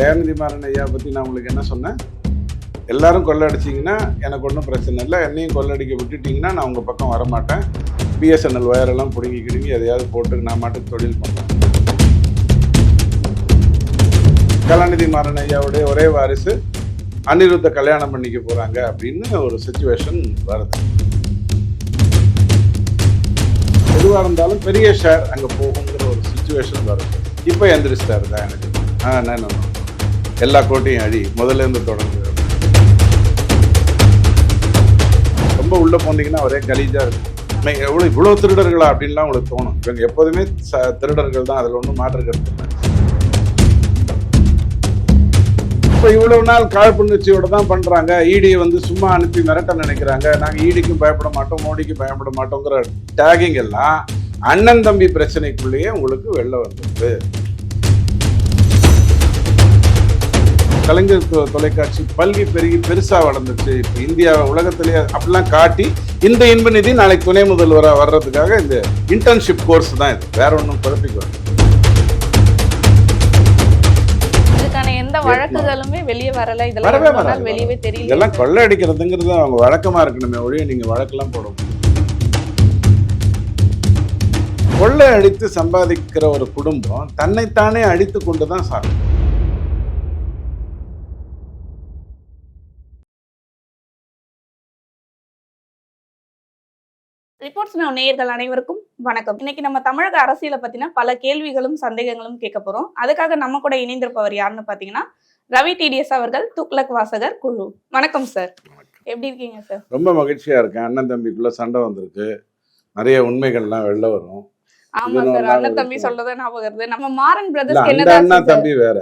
ஜெயந்தி மாறன் ஐயா பற்றி நான் உங்களுக்கு என்ன சொன்னேன்? எல்லாரும் கொள்ளடிச்சிங்கன்னா எனக்கு ஒன்றும் பிரச்சனை இல்லை. என்னையும் கொள்ளடிக்க விட்டுட்டிங்கன்னா நான் உங்கள் பக்கம் வரமாட்டேன். பிஎஸ்என்எல் ஒயரெல்லாம் பிடுங்கி கிடுங்கி எதையாவது போட்டு நான் மாட்டுக்கு தொழில் பண்ணுறேன் கலாநிதி மாறன் ஐயாவுடைய ஒரே வாரிசு அனிருத்த கல்யாணம் பண்ணிக்க போகிறாங்க அப்படின்னு ஒரு சுச்சுவேஷன் வருது. எதுவாக இருந்தாலும் பெரிய ஷேர் அங்கே போகுங்கிற ஒரு சுச்சுவேஷன் வருது. இப்போ எந்திரிச்சிட்டாரு எனக்கு. ஆ என்ன? எல்லா கோட்டையும் அடி முதல்ல இருந்து தொடங்குது ரொம்ப உள்ள போனீங்கன்னா ஒரே கலீஜா இருக்கும் எவ்வளோ எவ்வளவு இவ்வளவு திருடர்களா அப்படின்லாம் உங்களுக்கு தோணும். இவங்க எப்போதுமே ச- திருடர்கள் தான். அதுல ஒன்றும் மாற்று கருத்து இப்போ இவ்வளவு நாள் காழ்ப்புணர்ச்சியோட தான் பண்றாங்க. இடி வந்து சும்மா அனுப்பி மிரட்ட நினைக்கிறாங்க. நாங்கள் ஈடிக்கும் பயப்பட மாட்டோம் மோடிக்கும் பயப்பட மாட்டோங்கிற டேகிங் எல்லாம் அண்ணன் தம்பி பிரச்சனைக்குள்ளேயே உங்களுக்கு வெளில வந்துடுது கலைஞர் தொலைக்காட்சி பல்கி பெருகி பெருசா வளர்ந்துச்சு இப்போ இந்தியா உலகத்திலேயே அப்படிலாம் காட்டி இந்த இன்ப நிதி நாளைக்கு துணை முதல்வரா வர்றதுக்காக இந்த இன்டர்ன்ஷிப் கோர்ஸ் தான் இது. வேற ஒன்றும் குழப்பிக்குவாங்க எந்த வழக்குகளுமே வெளியே வரல. இதெல்லாம். வெளியவே தெரியல. இதெல்லாம் கொள்ளை அடிக்கிறதுங்கிறது அவங்க வழக்கமா இருக்கணுமே ஒழிய நீங்க வழக்கெல்லாம் போட. கொள்ளை அடித்து சம்பாதிக்கிற ஒரு குடும்பம் தன்னைத்தானே அடித்து கொண்டு தான் சாகும். ரிப்போர்ட்ஸ் நான் நேயர்கள் அனைவருக்கும் வணக்கம். இன்னைக்கு நம்ம தமிழக அரசியலை பத்தின பல கேள்விகளும் சந்தேகங்களும் கேட்க போறோம். அதுக்காக நம்ம கூட இணைந்திருப்பவர் யாருன்னு பாத்தீங்கன்னா ரவி டிடிஎஸ் அவர்கள் துக்ளக் வாசகர் குழு வணக்கம் சார் எப்படி இருக்கீங்க சார் ரொம்ப மகிழ்ச்சியா இருக்கேன். அண்ணன் தம்பிக்குள்ள சண்டை வந்திருக்கு. நிறைய உண்மைகள்லாம் வெளில வரும். ஆமா சார் அண்ணன் தம்பி. சொல்லதான் ஞாபகம் வருது நம்ம மாறன் பிரதர்ஸ் என்னதான் அண்ணா தம்பி வேற.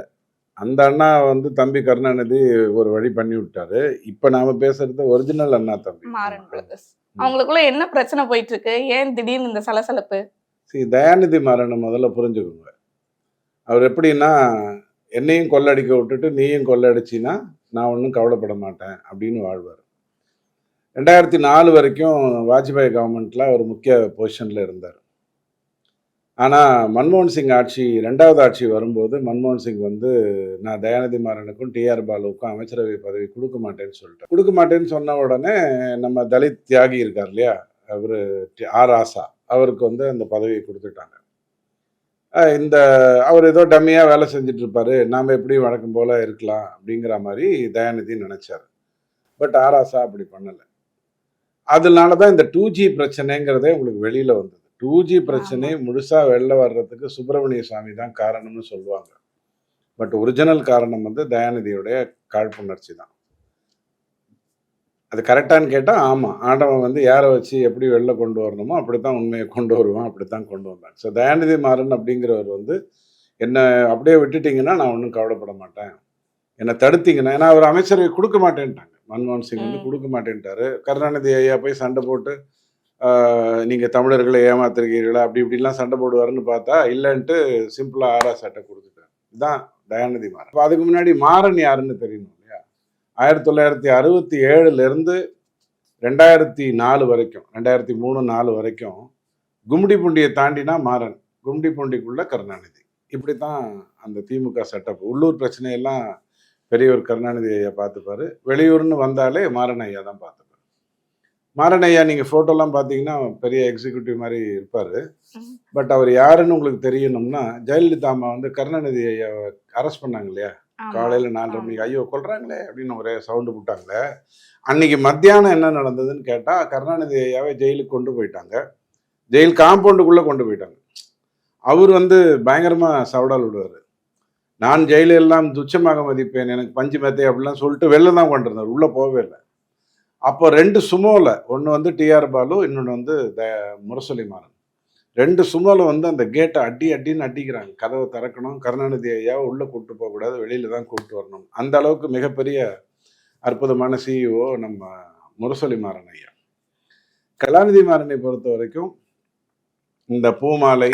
அந்த அண்ணா வந்து தம்பி கருணாநிதி ஒரு வழி பண்ணி விட்டாரு இப்ப நாம பேசுறது ஒரிஜினல் அண்ணா தம்பி. மாறன் பிரதர்ஸ் அவங்களுக்குள்ள என்ன பிரச்சனை போயிட்டு இருக்கு ஏன் திடீர்னு இந்த சலசலப்பு? சரி தயாநிதி மாறனை முதல்ல புரிஞ்சுக்கோங்க. அவர் எப்படின்னா என்னையும் கொள்ளடிக்க விட்டுட்டு நீயும் கொள்ளடிச்சின்னா நான் ஒன்றும் கவலைப்பட மாட்டேன் அப்படின்னு வாழ்வார். ரெண்டாயிரத்தி நாலு வரைக்கும் வாஜ்பாய் கவர்மெண்ட்ல ஒரு முக்கிய பொசிஷன்ல இருந்தார். ஆனால் மன்மோகன் சிங் ஆட்சி ரெண்டாவது ஆட்சி வரும்போது மன்மோகன் சிங் வந்து நான் தயாநிதி மாறனுக்கும் டிஆர் பாலுவுக்கும் அமைச்சரவை பதவி கொடுக்க மாட்டேன்னு சொல்லிட்டேன் கொடுக்க மாட்டேன்னு சொன்ன உடனே நம்ம தலித் தியாகி இருக்கார் இல்லையா? அவர் ஆர். ஆசா அவருக்கு வந்து அந்த பதவியை கொடுத்துட்டாங்க. இந்த அவர் ஏதோ டம்மியாக வேலை செஞ்சுட்டு இருப்பாரு. நாம் எப்படி வழக்கம் போல இருக்கலாம் அப்படிங்கிற மாதிரி தயாநிதி நினச்சார். பட் ஆராசா அப்படி பண்ணலை. அதனால தான் இந்த டூ ஜி பிரச்சனைங்கிறதே உங்களுக்கு வெளியில் வந்தது. டூ ஜி பிரச்சனை முழுசா வெளில வர்றதுக்கு சுப்பிரமணிய சுவாமி தான் காரணம்னு சொல்லுவாங்க. பட் ஒரிஜினல் காரணம் வந்து தயாநிதியுடைய காழ்ப்புணர்ச்சி தான். அது கரெக்டான்னு கேட்டால் ஆமாம் ஆண்டவன் வந்து யாரை வச்சு எப்படி வெளில கொண்டு வரணுமோ அப்படித்தான் உண்மையை கொண்டு வருவான் அப்படித்தான் கொண்டு வந்தாங்க ஸோ தயாநிதி மாறன் அப்படிங்கிறவர் வந்து என்னை அப்படியே விட்டுட்டீங்கன்னா நான் ஒன்றும் கவலைப்பட மாட்டேன். என்னை தடுத்தீங்கன்னா ஏன்னா அவர் அமைச்சரவை கொடுக்க மாட்டேன்ட்டாங்க. மன்மோகன் சிங் வந்து. கொடுக்க மாட்டேன்ட்டாரு. கருணாநிதி ஐயா போய் சண்டை போட்டு நீங்கள் தமிழர்களை ஏமாத்திருக்கீங்களா அப்படி இப்படிலாம் சண்டை போடுவாருன்னு பார்த்தா இல்லைன்ட்டு சிம்பிளாக ஆரா சட்டை கொடுத்துட்டாரு. இதுதான் தயாநிதி மாறன். இப்போ அதுக்கு முன்னாடி மாறன் யாருன்னு தெரியணும் இல்லையா? ஆயிரத்தி தொள்ளாயிரத்தி அறுபத்தி ஏழுலேருந்து ரெண்டாயிரத்தி நாலு வரைக்கும் ரெண்டாயிரத்தி மூணு நாலு வரைக்கும் கும்டி பூண்டியை தாண்டினா மாறன் கும்டி பூண்டிக்குள்ள கருணாநிதி. இப்படித்தான் அந்த திமுக செட்டப் உள்ளூர் பிரச்சனையெல்லாம் பெரியவர் கருணாநிதி ஐயா பார்த்துப்பாரு. வெளியூர்னு வந்தாலே மாறன் ஐயா தான் பார்த்து மாறன் ஐயா நீங்கள் ஃபோட்டோலாம் பார்த்தீங்கன்னா பெரிய எக்ஸிக்யூட்டிவ் மாதிரி இருப்பார். பட் அவர் யாருன்னு உங்களுக்கு தெரியணும்னா ஜெயலலிதா அம்மா வந்து கருணாநிதி ஐயாவை அரெஸ்ட் பண்ணாங்க இல்லையா. காலையில் நாலரை. மணிக்கு ஐயோ கொல்றாங்களே அப்படின்னு ஒரே சவுண்டு போட்டாங்களே. அன்னைக்கு மத்தியானம் என்ன நடந்ததுன்னு கேட்டால் கருணாநிதி ஐயாவை ஜெயிலுக்கு கொண்டு போயிட்டாங்க. ஜெயில் காம்பவுண்டுக்குள்ளே கொண்டு போயிட்டாங்க. அவர் வந்து பயங்கரமாக சவடால் விடுவார். நான் ஜெயில எல்லாம் துச்சமாக மதிப்பேன். எனக்கு பஞ்சு மெத்தை அப்படிலாம் சொல்லிட்டு வெளில தான் கொண்டு இருந்தார் உள்ளே போகவே இல்லை. அப்போ ரெண்டு சுமோவில் ஒன்று வந்து டிஆர் பாலு இன்னொன்று வந்து த முரசொலிமாறன். ரெண்டு சுமோவில் வந்து அந்த கேட்டை அடி அடின்னு அடிக்கிறாங்க. கதவை திறக்கணும் கருணாநிதி ஐயாவை உள்ளே கூப்பிட்டு போகக்கூடாது வெளியில் தான் கூப்பிட்டு வரணும். அந்த அளவுக்கு மிகப்பெரிய அற்புதமான சிஇஓ நம்ம முரசொலிமாறன் ஐயா. கலாநிதி மாறனை பொறுத்த வரைக்கும் இந்த பூமாலை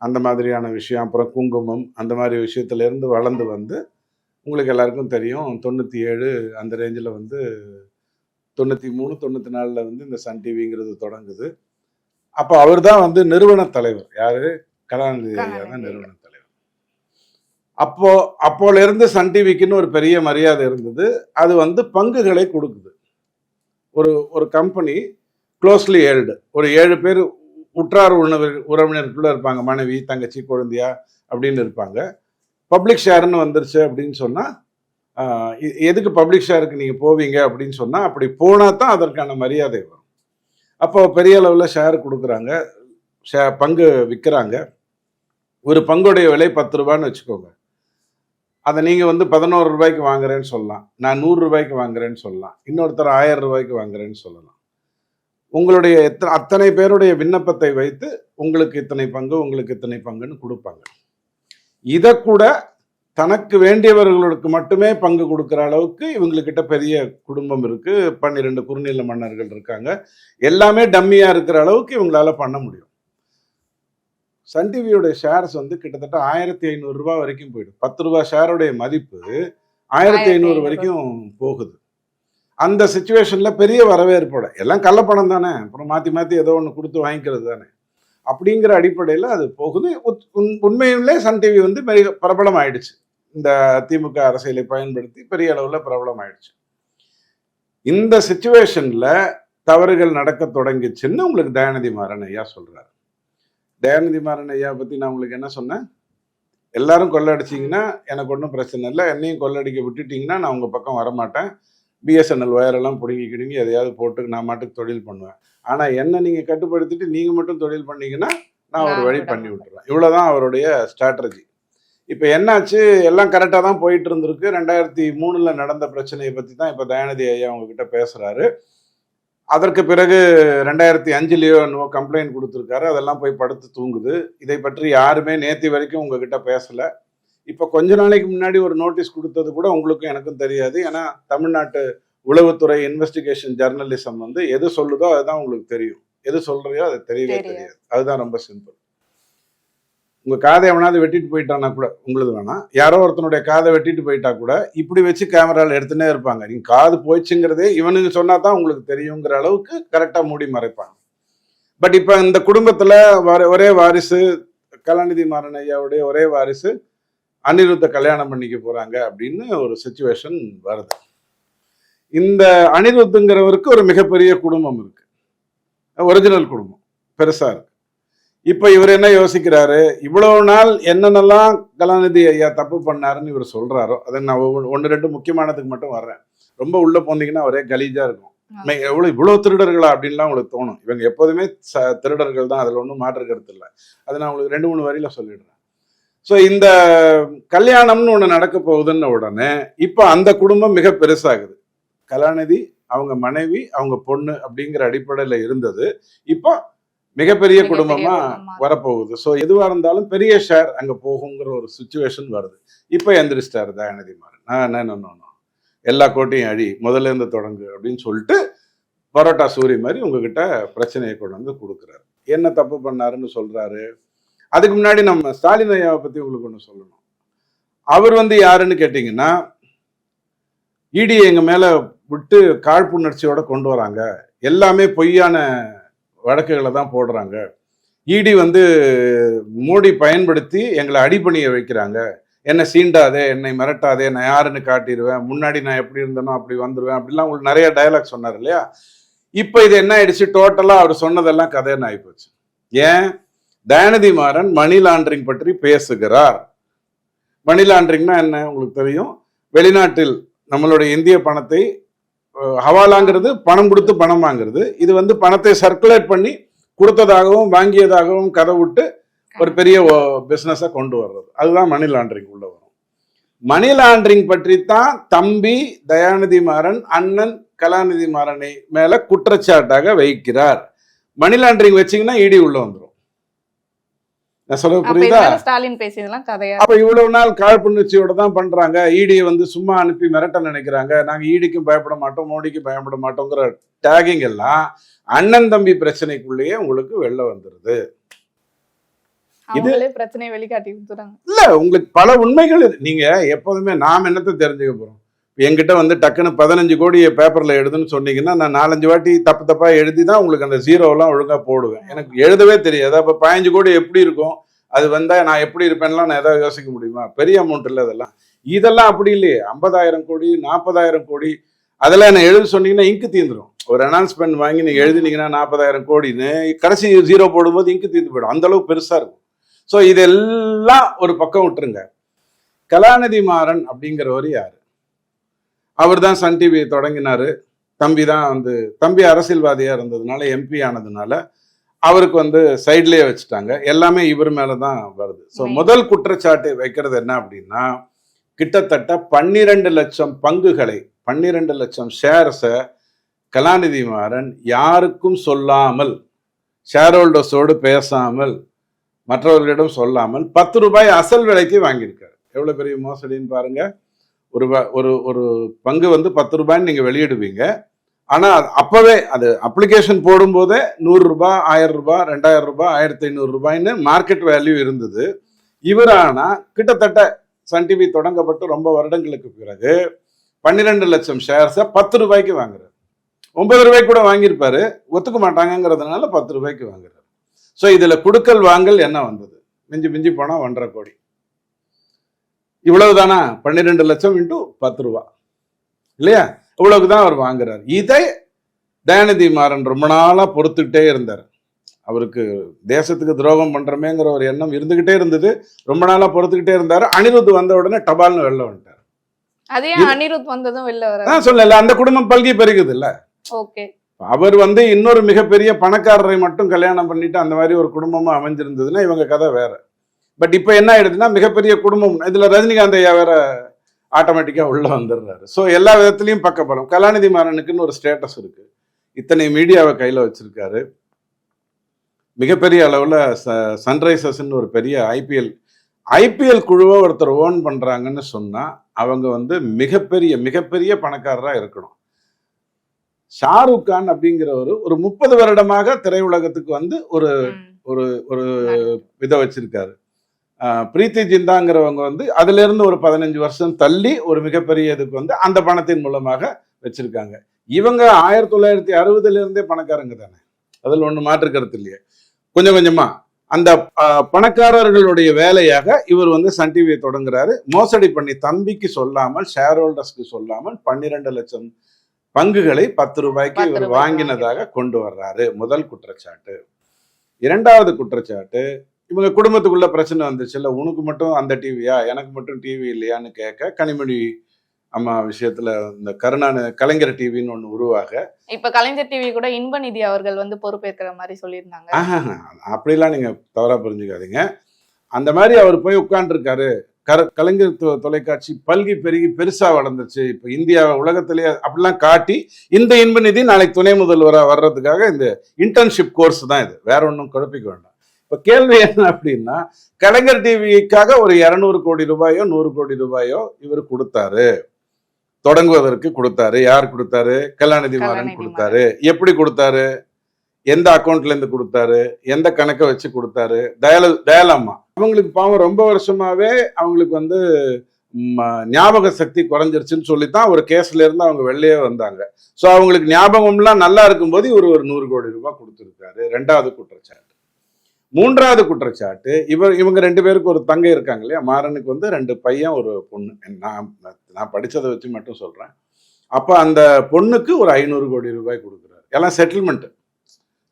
அந்த மாதிரியான விஷயம் அப்புறம் குங்குமம் அந்த மாதிரி விஷயத்துலேருந்து வளர்ந்து வந்து உங்களுக்கு எல்லாருக்கும் தெரியும் தொண்ணூற்றி ஏழு அந்த ரேஞ்சில் வந்து தொண்ணூற்றி மூணு தொண்ணூற்றி நாலில் வந்து இந்த சன் டிவிங்கிறது தொடங்குது. அப்போ அவர் தான் வந்து நிறுவன தலைவர். யாரு? கலாநிதி ஐயா தான். நிறுவன தலைவர். அப்போ அப்போல இருந்து சன் டிவிக்குன்னு ஒரு பெரிய மரியாதை இருந்தது. அது வந்து பங்குகளை கொடுக்குது. ஒரு ஒரு கம்பெனி க்ளோஸ்லி ஏல்டு ஒரு ஏழு பேர் உற்றார் உறவினர் உறவினருக்குள்ள இருப்பாங்க. மனைவி தங்கச்சி குழந்தையா அப்படின்னு இருப்பாங்க. பப்ளிக் ஷேர்னு வந்துருச்சு அப்படின்னு சொன்னா ஆஹ் எ- எதுக்கு பப்ளிக் ஷேருக்கு போவீங்க அப்படின்னு சொன்னால் அப்படி போனால் தான் அதற்கான மரியாதை வரும். அப்போ பெரிய அளவில் ஷேர் கொடுக்குறாங்க ஷே பங்கு விற்கிறாங்க ஒரு பங்குடைய விலை பத்து ரூபான்னு வச்சுக்கோங்க. அதை நீங்கள் வந்து பதினோரு ரூபாய்க்கு வாங்குறேன்னு சொல்லலாம். நான் நூறு ரூபாய்க்கு வாங்குறேன்னு சொல்லலாம். இன்னொருத்தர் ஆயிரம் ரூபாய்க்கு வாங்குறேன்னு சொல்லலாம். உங்களுடைய எத்தனை அத்தனை பேருடைய விண்ணப்பத்தை வைத்து உங்களுக்கு இத்தனை பங்கு உங்களுக்கு இத்தனை பங்குன்னு கொடுப்பாங்க. இதை கூட தனக்கு வேண்டியவர்களுக்கு மட்டுமே பங்கு கொடுக்குற அளவுக்கு இவங்கக்கிட்ட பெரிய குடும்பம் இருக்கு. பன்னிரெண்டு குறுநில மன்னர்கள் இருக்காங்க. எல்லாமே டம்மியா இருக்கிற அளவுக்கு இவங்களால பண்ண முடியும். சன் டிவியோட ஷேர்ஸ் வந்து கிட்டத்தட்ட ஆயிரத்தி ஐநூறு ரூபாய் வரைக்கும் போயிடும் பத்து ரூபாய் ஷேருடைய மதிப்பு ஆயிரத்தி ஐநூறு வரைக்கும் போகுது. அந்த சுச்சுவேஷன்ல பெரிய வரவேற்போட எல்லாம் கள்ளப்பணம் தானே. அப்புறம் மாத்தி மாத்தி ஏதோ ஒன்று கொடுத்து வாங்கிக்கிறது தானே. அப்படிங்கிற அடிப்படையில் அது போகுது. உண்மையிலே சன் டிவி வந்து பெரிய பிரபலம் ஆயிடுச்சு இந்த திமுக அரசியலை பயன்படுத்தி பெரிய அளவில் பிரபலம் ஆயிடுச்சு. இந்த சுச்சுவேஷன்ல தவறுகள் நடக்க தொடங்கிச்சுன்னு உங்களுக்கு தயாநிதி மாறன் ஐயா சொல்றாரு. தயாநிதி மாறன் ஐயா பத்தி நான் உங்களுக்கு என்ன சொன்னேன்? எல்லாரும் கொள்ளடிச்சீங்கன்னா எனக்கு ஒன்றும் பிரச்சனை இல்லை. என்னையும் கொள்ளடிக்க விட்டுட்டீங்கன்னா நான் உங்க பக்கம் வரமாட்டேன். பிஎஸ்என்எல் ஒயரெல்லாம் பிடுங்கி கிடுங்கி எதையாவது போட்டு நான் மாட்டுக்கு தொழில் பண்ணுவேன். ஆனா என்ன நீங்க கட்டுப்படுத்திட்டு நீங்க மட்டும் தொழில் பண்ணீங்கன்னா நான் ஒரு வழி பண்ணி விட்டுருவேன். இவ்வளவுதான் அவருடைய ஸ்ட்ராட்டஜி இப்போ என்னாச்சு? எல்லாம் கரெக்டாக தான் போயிட்டு இருந்திருக்கு ரெண்டாயிரத்தி மூணுல நடந்த பிரச்சனையை பத்தி தான் இப்போ தயாநிதி ஐயா உங்ககிட்ட பேசுறாரு. அதற்கு பிறகு ரெண்டாயிரத்தி அஞ்சுலயோ என்னவோ கம்ப்ளைண்ட் கொடுத்துருக்காரு. அதெல்லாம் போய் படுத்து தூங்குது. இதை பற்றி யாருமே நேத்தி வரைக்கும் உங்ககிட்ட பேசல. இப்போ கொஞ்ச நாளைக்கு முன்னாடி ஒரு நோட்டீஸ் கொடுத்தது கூட உங்களுக்கும் எனக்கும் தெரியாது. ஏன்னா தமிழ்நாட்டு உளவுத்துறை இன்வெஸ்டிகேஷன் ஜர்னலிசம் வந்து எது சொல்லுதோ அதுதான் உங்களுக்கு தெரியும். எது சொல்றியோ அது தெரியவே. தெரியாது. அதுதான் ரொம்ப சிம்பிள் உங்க காதை எவனாவது வெட்டிட்டு போயிட்டானா கூட உங்களுது வேணாம். யாரோ ஒருத்தனுடைய காதை வெட்டிட்டு போயிட்டா கூட இப்படி வச்சு கேமராவில் எடுத்துனே இருப்பாங்க. நீங்க காது போயிடுச்சுங்கிறதே இவனுங்க சொன்னா தான் உங்களுக்கு தெரியுங்கிற அளவுக்கு கரெக்டா மூடி மறைப்பாங்க. பட் இப்ப இந்த குடும்பத்துல வர- ஒரே வாரிசு கலாநிதி மாறன் ஐயாவுடைய ஒரே வாரிசு அனிருத்த கல்யாணம் பண்ணிக்க போறாங்க அப்படின்னு ஒரு சுச்சுவேஷன் வருது. இந்த அனிருத்துங்கிறவருக்கு ஒரு மிகப்பெரிய குடும்பம் இருக்கு. ஒரிஜினல் குடும்பம். பெருசா இருக்கு. இப்ப இவர் என்ன யோசிக்கிறாரு? இவ்வளவு நாள் என்னென்னலாம் கலாநிதி ஐயா தப்பு பண்ணாருன்னு இவர் சொல்றாரோ அதை நான் ஒன்று ரெண்டு முக்கியமானதுக்கு மட்டும் வர்றேன். ரொம்ப உள்ள போனீங்கன்னா ஒரே கலீஜா இருக்கும். எவ்வளவு இவ்வளவு திருடர்களா அப்படின்லாம் உங்களுக்கு தோணும். இவங்க எப்போதுமே ச- திருடர்கள் தான். அதுல ஒன்றும் மாற்று கருத்து இல்லை. அதை நான் உங்களுக்கு ரெண்டு மூணு வரியில சொல்லிடுறேன். ஸோ இந்த கல்யாணம்னு ஒன்று நடக்க போகுதுன்னு உடனே இப்போ அந்த குடும்பம் மிக பெருசாகுது. கலாநிதி அவங்க மனைவி அவங்க பொண்ணு அப்படிங்கிற அடிப்படையில இருந்தது. இப்போ மிகப்பெரிய குடும்பமா. வரப்போகுது. ஸோ எதுவா இருந்தாலும் பெரிய ஷேர் அங்க போகுங்கிற ஒரு சுச்சுவேஷன் வருது. இப்போ எந்திரிச்சிட்டாரு தயாநிதி மாறன் நான் என்ன என்ன எல்லா கோட்டையும் அடி முதல்ல இருந்து தொடங்கு அப்படின்னு சொல்லிட்டு பரோட்டா சூரி மாதிரி உங்ககிட்ட பிரச்சனையை கொண்டு வந்து கொடுக்குறாரு. என்ன தப்பு பண்ணாருன்னு சொல்றாரு. அதுக்கு முன்னாடி நம்ம ஸ்டாலின் ஐயாவை பத்தி உங்களுக்கு ஒன்று சொல்லணும். அவர் வந்து யாருன்னு கேட்டிங்கன்னா இடி எங்க மேல விட்டு காழ்ப்புணர்ச்சியோட கொண்டு வராங்க. எல்லாமே பொய்யான வழக்குகளை தான் போடுறாங்க. இடி வந்து மோடி பயன்படுத்தி எங்களை அடிபணிய வைக்கிறாங்க. என்னை சீண்டாதே என்னை மிரட்டாதே நான் யாருன்னு காட்டிடுவேன் முன்னாடி நான் எப்படி இருந்தேனோ அப்படி வந்துடுவேன் அப்படிலாம் உங்களுக்கு நிறைய டயலாக் சொன்னார் இல்லையா? இப்போ இது என்ன ஆயிடுச்சு? டோட்டலாக அவர் சொன்னதெல்லாம் கதைன்னு ஆகிப்போச்சு ஏன்? தயாநிதி மாறன் மணி லாண்டரிங் பற்றி பேசுகிறார். மணி லாண்டரிங்னா என்ன? உங்களுக்கு தெரியும். வெளிநாட்டில் நம்மளுடைய இந்திய பணத்தை ஹவாலாங்கிறது பணம் கொடுத்து பணம் வாங்குறது. இது வந்து பணத்தை சர்க்குலேட் பண்ணி கொடுத்ததாகவும் வாங்கியதாகவும் கதை விட்டு ஒரு பெரிய பிஸ்னஸை கொண்டு வர்றது. அதுதான் மணி லாண்டரிங் உள்ள வரும். மணி லாண்டரிங் பற்றி தான் தம்பி தயாநிதி மாறன் அண்ணன் கலாநிதி மாறனை மேல குற்றச்சாட்டாக வைக்கிறார். மணி லாண்டரிங் வச்சிங்கன்னா இடி உள்ள வந்துடும் அப்ப புரியுதா? ஸ்டாலின் பேசியதெல்லாம் கதையா அப்ப இவ்வளவு நாள் காழ்ப்புணர்ச்சியோட தான் பண்றாங்க. ஈடியை வந்து சும்மா அனுப்பி மிரட்ட நினைக்கிறாங்க. நாங்க ஈடிக்கும் பயப்பட மாட்டோம் மோடிக்கும் பயப்பட மாட்டோங்கிற டேகிங் எல்லாம் அண்ணன் தம்பி பிரச்சனைக்குள்ளேயே உங்களுக்கு வெளில வந்துருது. அவங்களே பிரச்சனையை வெளிக்காட்டி இல்ல உங்களுக்கு பல உண்மைகள். நீங்க எப்போதுமே நாம் என்னத்தை தெரிஞ்சுக்க போறோம்? என்கிட்ட வந்து டக்குன்னு பதினஞ்சு கோடி பேப்பரில் எழுதுன்னு சொன்னீங்கன்னா நான் நாலஞ்சு வாட்டி தப்பு தப்பாக எழுதி தான் உங்களுக்கு அந்த ஜீரோலாம் ஒழுங்காக போடுவேன். எனக்கு எழுதவே தெரியாது. அப்போ பதினஞ்சு கோடி எப்படி இருக்கும்? அது வந்தால் நான் எப்படி இருப்பேன்லாம் நான் எதாவது யோசிக்க முடியுமா? பெரிய அமௌண்ட் இல்லை அதெல்லாம். இதெல்லாம் அப்படி இல்லையே. ஐம்பதாயிரம் கோடி நாற்பதாயிரம் கோடி அதெல்லாம் என்ன எழுத சொன்னீங்கன்னா இங்கு தீர்ந்துடும் ஒரு அனௌன்ஸ்மெண்ட் வாங்கி நீங்கள் எழுதினீங்கன்னா நாற்பதாயிரம் கோடின்னு கடைசி ஜீரோ போடும்போது இங்கு தீர்ந்து போயிடும். அந்தளவுக்கு பெருசாக இருக்கும். ஸோ இதெல்லாம் ஒரு பக்கம் விட்டுருங்க. கலாநிதி மாறன் அப்படிங்கிறவர் யார்? அவர் தான் சன் டிவி தொடங்கினாரு. தம்பி தான் வந்து தம்பி அரசியல்வாதியா இருந்ததுனால எம்பி ஆனதுனால அவருக்கு வந்து சைட்லயே வச்சுட்டாங்க. எல்லாமே இவர் மேல தான் வருது ஸோ. முதல் குற்றச்சாட்டு வைக்கிறது என்ன அப்படின்னா கிட்டத்தட்ட பன்னிரெண்டு லட்சம் பங்குகளை பன்னிரெண்டு லட்சம் ஷேர்ஸை கலாநிதி மாறன் யாருக்கும் சொல்லாமல் ஷேர் ஹோல்டர்ஸோடு பேசாமல் மற்றவர்களிடம் சொல்லாமல் பத்து ரூபாய் அசல் விலைக்கு வாங்கியிருக்காரு. எவ்வளவு பெரிய மோசடின்னு பாருங்க. ஒரு ஒரு ஒரு பங்கு வந்து பத்து ரூபாய்ன்னு நீங்கள் வெளியிடுவீங்க. ஆனால் அது அது அப்ளிகேஷன் போடும்போதே நூறுரூபா ஆயிரம் ரூபாய் ரெண்டாயிரம் ரூபாய் ஆயிரத்தி ஐநூறு ரூபாய்ன்னு மார்க்கெட் வேல்யூ இருந்தது. இவர் கிட்டத்தட்ட சன் டிவி தொடங்கப்பட்டு ரொம்ப வருடங்களுக்கு பிறகு பன்னிரெண்டு லட்சம் ஷேர்ஸை பத்து ரூபாய்க்கு வாங்குறாரு. ஒன்பது ரூபாய்க்கு கூட வாங்கியிருப்பாரு. ஒத்துக்க மாட்டாங்கங்கிறதுனால பத்து ரூபாய்க்கு வாங்குறாரு. ஸோ இதில் கொடுக்கல் வாங்கல் என்ன வந்தது? மிஞ்சி மிஞ்சி போனால் ஒன்றரை கோடி. இவ்வளவுதானா? பன்னிரெண்டு லட்சம் இன்ட்டு பத்து ரூபா. இல்லையா? இவ்வளவுக்கு தான் அவர் வாங்குறாரு. இதை தயாநிதி மாறன் ரொம்ப நாளா பொறுத்துக்கிட்டே இருந்தார். அவருக்கு தேசத்துக்கு துரோகம் பண்றமேங்கிற ஒரு எண்ணம் இருந்துகிட்டே இருந்தது. ரொம்ப நாளா பொறுத்துக்கிட்டே இருந்தாரு. அனிருத் வந்த உடனே டபால்னு வெளில வந்துட்டார். அதே அனிருத் வந்ததும் வெளில சொல்லல அந்த குடும்பம் பல்கி பெருகுது இல்ல ஓகே. அவர் வந்து இன்னொரு மிகப்பெரிய பணக்காரரை மட்டும் கல்யாணம் பண்ணிட்டு அந்த மாதிரி ஒரு குடும்பமா அமைஞ்சிருந்ததுன்னா இவங்க கதை வேற. பட் இப்போ என்ன ஆயிடுதுன்னா மிகப்பெரிய குடும்பம் இதுல ரஜினிகாந்த் ஐயா வேற ஆட்டோமேட்டிக்கா உள்ள வந்துடுறாரு. ஸோ எல்லா விதத்திலையும் பக்கபலம் கலாநிதி மாறனுக்குன்னு ஒரு ஸ்டேட்டஸ் இருக்கு. இத்தனை மீடியாவை கையில வச்சிருக்காரு. மிகப்பெரிய அளவுல ச- சன்ரைசர்ஸ்ன்னு ஒரு பெரிய ஐபிஎல் ஐபிஎல் குழுவை ஒருத்தர் ஓன் பண்றாங்கன்னு சொன்னா அவங்க வந்து மிகப்பெரிய மிகப்பெரிய பணக்காரரா இருக்கணும். ஷாருக் கான் அப்படிங்கிறவர் ஒரு முப்பது வருடமாக திரையுலகத்துக்கு வந்து ஒரு ஒரு ஒரு இதை வச்சிருக்காரு. பிரீத்தி ஜிந்தாங்கிறவங்க வந்து அதுல இருந்து ஒரு பதினஞ்சு வருஷம் தள்ளி ஒரு மிகப்பெரிய இதுக்கு வந்து அந்த பணத்தின் மூலமாக வச்சிருக்காங்க. இவங்க ஆயிரத்தி தொள்ளாயிரத்தி அறுபதுல இருந்தே பணக்காரங்க தானே? அதில் ஒண்ணு மாற்று கருத்து இல்லையே. கொஞ்சம் கொஞ்சமா அந்த பணக்காரர்களுடைய வேலையாக இவர் வந்து சன் டிவியை தொடங்குறாரு. மோசடி பண்ணி தம்பிக்கு சொல்லாமல் ஷேர் ஹோல்டர்ஸ்க்கு சொல்லாமல் பன்னிரெண்டு லட்சம் பங்குகளை பத்து ரூபாய்க்கு இவர் வாங்கினதாக கொண்டு வர்றாரு. முதல் குற்றச்சாட்டு. இரண்டாவது குற்றச்சாட்டு இவங்க குடும்பத்துக்குள்ள பிரச்சனை வந்துச்சு இல்ல உனக்கு மட்டும் அந்த டிவியா எனக்கு மட்டும் டிவி இல்லையான்னு கேட்க கனிமொழி அம்மா விஷயத்துல இந்த கருணாநிதி கலைஞர் டிவின்னு ஒண்ணு உருவாக. இப்ப கலைஞர் டிவி கூட இன்பநிதி அவர்கள் வந்து பொறுப்பேற்கிற மாதிரி சொல்லியிருந்தாங்க. அப்படிலாம் நீங்க தவறா புரிஞ்சுக்காதீங்க. அந்த மாதிரி அவர் போய் உட்கார்ந்துருக்காரு. கர கலைஞர் தொலைக்காட்சி பல்கி பெருகி பெருசா வளர்ந்துச்சு. இப்ப இந்தியா உலகத்திலேயே அப்படிலாம் காட்டி இந்த இன்ப நிதி நாளைக்கு துணை முதல்வரா வர்றதுக்காக இந்த இன்டர்ன்ஷிப் கோர்ஸ் தான் இது. வேற ஒன்றும் குழப்பிக்க வேண்டாம். இப்ப கேள்வி என்ன அப்படின்னா கலைஞர் டிவிக்காக ஒரு இருநூறு கோடி ரூபாயோ நூறு கோடி ரூபாயோ இவர் கொடுத்தாரு. தொடங்குவதற்கு கொடுத்தாரு. யார் கொடுத்தாரு? கலாநிதி மாறன் கொடுத்தாரு. எப்படி கொடுத்தாரு? எந்த அக்கௌண்ட்ல இருந்து கொடுத்தாரு? எந்த கணக்கை வச்சு கொடுத்தாரு? தயால தயாலம்மா அவங்களுக்கு பாவம் ரொம்ப வருஷமாவே அவங்களுக்கு வந்து ஞாபக சக்தி குறைஞ்சிருச்சுன்னு சொல்லித்தான் ஒரு கேஸ்ல இருந்து அவங்க வெளியே வந்தாங்க. சோ அவங்களுக்கு ஞாபகம்லாம் நல்லா இருக்கும்போது இவர் ஒரு நூறு கோடி ரூபாய் கொடுத்துருக்காரு. ரெண்டாவது குற்றச்சாட்டு. மூன்றாவது குற்றச்சாட்டு இவர் இவங்க ரெண்டு பேருக்கு ஒரு தங்கை இருக்காங்க இல்லையா? மாறனுக்கு வந்து ரெண்டு பையன் ஒரு பொண்ணு. நான் நான் படிச்சதை வச்சு மட்டும் சொல்கிறேன் அப்போ அந்த பொண்ணுக்கு ஒரு ஐநூறு கோடி ரூபாய் கொடுக்குறாரு. எல்லாம் செட்டில்மெண்ட்டு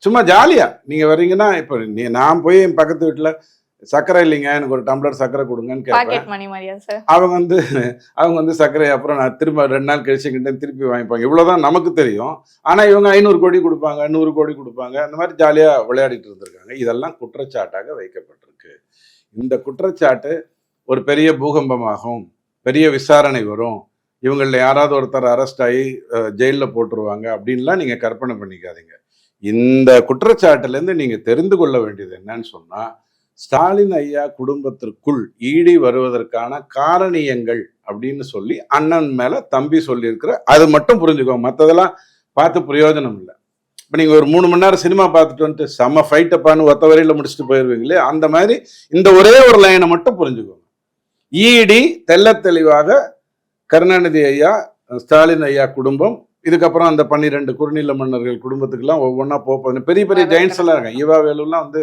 சும்மா ஜாலியாக நீங்கள் வர்றீங்கன்னா இப்போ நீ நான் போய் என் பக்கத்து வீட்டில் சர்க்கரை இல்லைங்க. எனக்கு ஒரு டம்ளர் சர்க்கரை கொடுங்கன்னு கேட்பேன் அவங்க வந்து அவங்க வந்து சர்க்கரை அப்புறம் நான் திரும்ப ரெண்டு நாள் கழிச்சு கிட்ட திருப்பி வாங்கிப்பாங்க. இவ்வளவுதான் நமக்கு தெரியும். ஆனா இவங்க ஐநூறு கோடி கொடுப்பாங்க நூறு கோடி கொடுப்பாங்க. அந்த மாதிரி ஜாலியா விளையாடிட்டு இருந்திருக்காங்க. இதெல்லாம் குற்றச்சாட்டாக வைக்கப்பட்டிருக்கு. இந்த குற்றச்சாட்டு ஒரு பெரிய பூகம்பமாகும். பெரிய விசாரணை வரும். இவங்களில் யாராவது ஒருத்தர் அரெஸ்ட் ஆகி ஜெயிலில் போட்டுருவாங்க அப்படின்லாம் நீங்க கற்பனை பண்ணிக்காதீங்க. இந்த குற்றச்சாட்டுல இருந்து நீங்க தெரிந்து கொள்ள வேண்டியது என்னன்னு சொன்னா ஸ்டாலின் ஐயா குடும்பத்திற்குள் ஈடி வருவதற்கான காரணியங்கள் அப்படின்னு சொல்லி அண்ணன் மேல தம்பி சொல்லியிருக்கிற அது மட்டும் புரிஞ்சுக்கோங்க மற்றதெல்லாம் பார்த்து பிரயோஜனம் இல்லை. இப்போ நீங்கள் ஒரு மூணு மணி நேரம் சினிமா பார்த்துட்டு வந்துட்டு செம்ம ஃபைட்டப்பான்னு ஒத்த வரையில் முடிச்சுட்டு போயிடுவீங்களே அந்த மாதிரி இந்த ஒரே ஒரு லைனை மட்டும் புரிஞ்சுக்கோங்க. ஈடி தெள்ளத் தெளிவாக கருணாநிதி ஐயா ஸ்டாலின் ஐயா குடும்பம் இதுக்கப்புறம் அந்த பன்னிரெண்டு குறுநில மன்னர்கள் குடும்பத்துக்கெல்லாம் ஒவ்வொன்றா போக பெரிய பெரிய ஜெயின்ஸ் எல்லாம் இருக்காங்க. ஈவா வேலுலாம் வந்து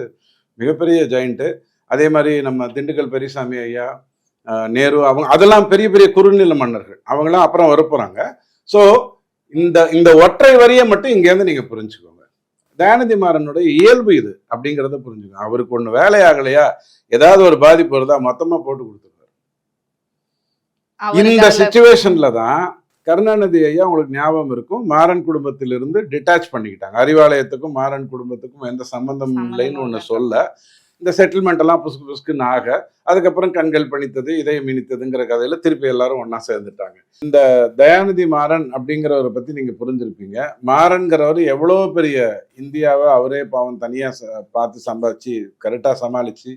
மிகப்பெரிய ஜெயிண்ட்டு அதே மாதிரி நம்ம திண்டுக்கல் பெரியசாமி ஐயா நேரு அவங்க அதெல்லாம் பெரிய பெரிய குறுநில மன்னர்கள். அவங்களாம் அப்புறம் வரப்போறாங்க. ஸோ இந்த இந்த ஒற்றை வரியை மட்டும் இங்கேருந்து நீங்க புரிஞ்சுக்கோங்க. தயாநிதி மாறனுடைய இயல்பு இது அப்படிங்கிறத புரிஞ்சுக்கோங்க. அவருக்கு ஒன்று வேலையாகலையா ஏதாவது ஒரு பாதிப்பு வருதா? மொத்தமா போட்டு கொடுத்துருவாரு. இந்த சுச்சுவேஷன்ல தான் கருணாநிதி ஐயா உங்களுக்கு ஞாபகம் இருக்கும். மாறன் குடும்பத்திலிருந்து டிட்டாச் பண்ணிக்கிட்டாங்க. அறிவாலயத்துக்கும் மாறன் குடும்பத்துக்கும் எந்த சம்பந்தம் சம்பந்தம் இல்லைன்னு ஒன்று. சொல்ல. இந்த செட்டில்மெண்ட் எல்லாம் புசுக்கு புசுக்குன்னு ஆக அதுக்கப்புறம் கண்கள் பணித்தது இதயம் இனித்ததுங்கிற கதையில திருப்பி எல்லாரும் ஒண்ணா சேர்ந்துட்டாங்க. இந்த தயாநிதி மாறன் அப்படிங்கிறவரை பத்தி நீங்க புரிஞ்சிருப்பீங்க. மாறன்கிறவர் எவ்வளோ பெரிய இந்தியாவை அவரே பாவம் தனியா ச- பார்த்து சம்பாதிச்சு கரெக்டா சமாளிச்சு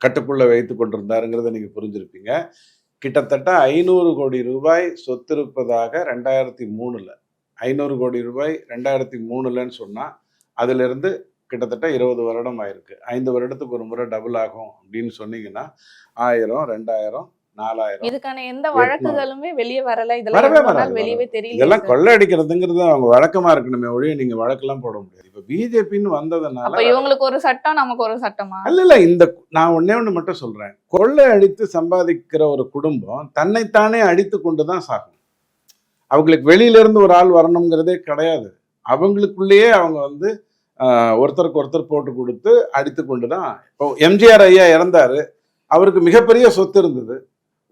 கட்டுக்குள்ள வைத்து கொண்டிருந்தாருங்கிறத நீங்க புரிஞ்சிருப்பீங்க. கிட்டத்தட்ட ஐநூறு கோடி ரூபாய் சொத்து இருப்பதாக ரெண்டாயிரத்தி மூணில். ஐநூறு கோடி ரூபாய் ரெண்டாயிரத்தி மூணுலன்னு சொன்னால் அதிலிருந்து கிட்டத்தட்ட இருபது வருடம் ஆயிருக்கு. ஐந்து வருடத்துக்கு ஒரு முறை டபுள் ஆகும் அப்படின்னு சொன்னீங்கன்னா ஆயிரம் ரெண்டாயிரம் நாலாயிரம். இதுக்கான எந்த. வழக்குகளுமே வெளியே வரல. இதெல்லாம் வெளியவே தெரியல. இதெல்லாம் கொள்ளை அடிக்கிறதுங்கிறது அவங்க வழக்கமா இருக்கணுமே ஒழிய நீங்க வழக்கெல்லாம் போட முடியாது. இப்ப பிஜேபின்னு வந்ததுனால இவங்களுக்கு ஒரு சட்டம் நமக்கு ஒரு சட்டமா? இல்ல இல்ல இந்த நான் ஒண்ணே ஒண்ணு மட்டும் சொல்றேன். கொள்ளை அடித்து சம்பாதிக்கிற ஒரு குடும்பம் தன்னைத்தானே அடித்து கொண்டுதான் சாகும். அவங்களுக்கு வெளியில இருந்து ஒரு ஆள் வரணுங்கிறதே கிடையாது. அவங்களுக்குள்ளேயே அவங்க வந்து ஒருத்தருக்கு ஒருத்தர் போட்டு கொடுத்து அடித்து கொண்டுதான். இப்போ எம்ஜிஆர் ஐயா இறந்தாரு. அவருக்கு மிகப்பெரிய சொத்து இருந்தது.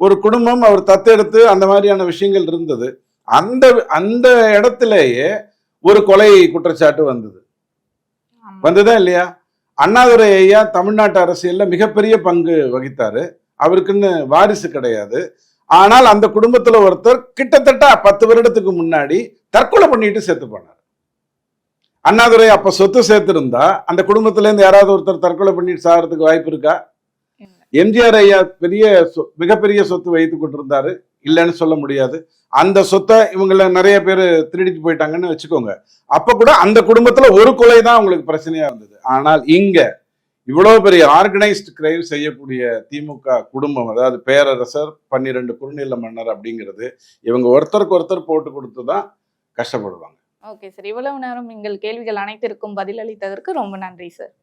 ஒரு குடும்பம் அவர் தத்தெடுத்து அந்த மாதிரியான விஷயங்கள் இருந்தது. அந்த அந்த இடத்திலேயே ஒரு கொலை குற்றச்சாட்டு வந்தது. வந்ததா இல்லையா? அண்ணாதுரை ஐயா தமிழ்நாட்டு அரசியல்ல மிகப்பெரிய பங்கு வகித்தாரு. அவருக்குன்னு வாரிசு கிடையாது. ஆனால் அந்த குடும்பத்துல ஒருத்தர் கிட்டத்தட்ட பத்து வருடத்துக்கு முன்னாடி தற்கொலை பண்ணிட்டு செத்து போனார். அண்ணாதுரை அப்ப சொத்து சேர்த்திருந்தா அந்த குடும்பத்துல இருந்து யாராவது ஒருத்தர் தற்கொலை பண்ணிட்டு சாகிறதுக்கு வாய்ப்பு இருக்கா. எம்ஜிஆர் ஐயா பெரிய சொ- மிகப்பெரிய சொத்து வைத்து கொண்டிருந்தாரு. இல்லைன்னு சொல்ல முடியாது. அந்த சொத்தை இவங்கள நிறைய பேர் திருடிட்டு போயிட்டாங்கன்னு வச்சுக்கோங்க. அப்ப கூட அந்த குடும்பத்துல ஒரு கொலை தான் அவங்களுக்கு பிரச்சனையா இருந்தது. ஆனால் இங்க இவ்வளவு பெரிய ஆர்கனைஸ்டு கிரைம் செய்யக்கூடிய திமுக குடும்பம் அதாவது பேரரசர் பன்னிரெண்டு குறுநில மன்னர் அப்படிங்கிறது இவங்க ஒருத்தருக்கு ஒருத்தர் போட்டு கொடுத்து தான் கஷ்டப்படுவாங்க. Okay sir. இவ்வளவு நேரம் எங்கள் கேள்விகள் அனைத்திற்கும் பதிலளித்ததற்கு ரொம்ப நன்றி சார்.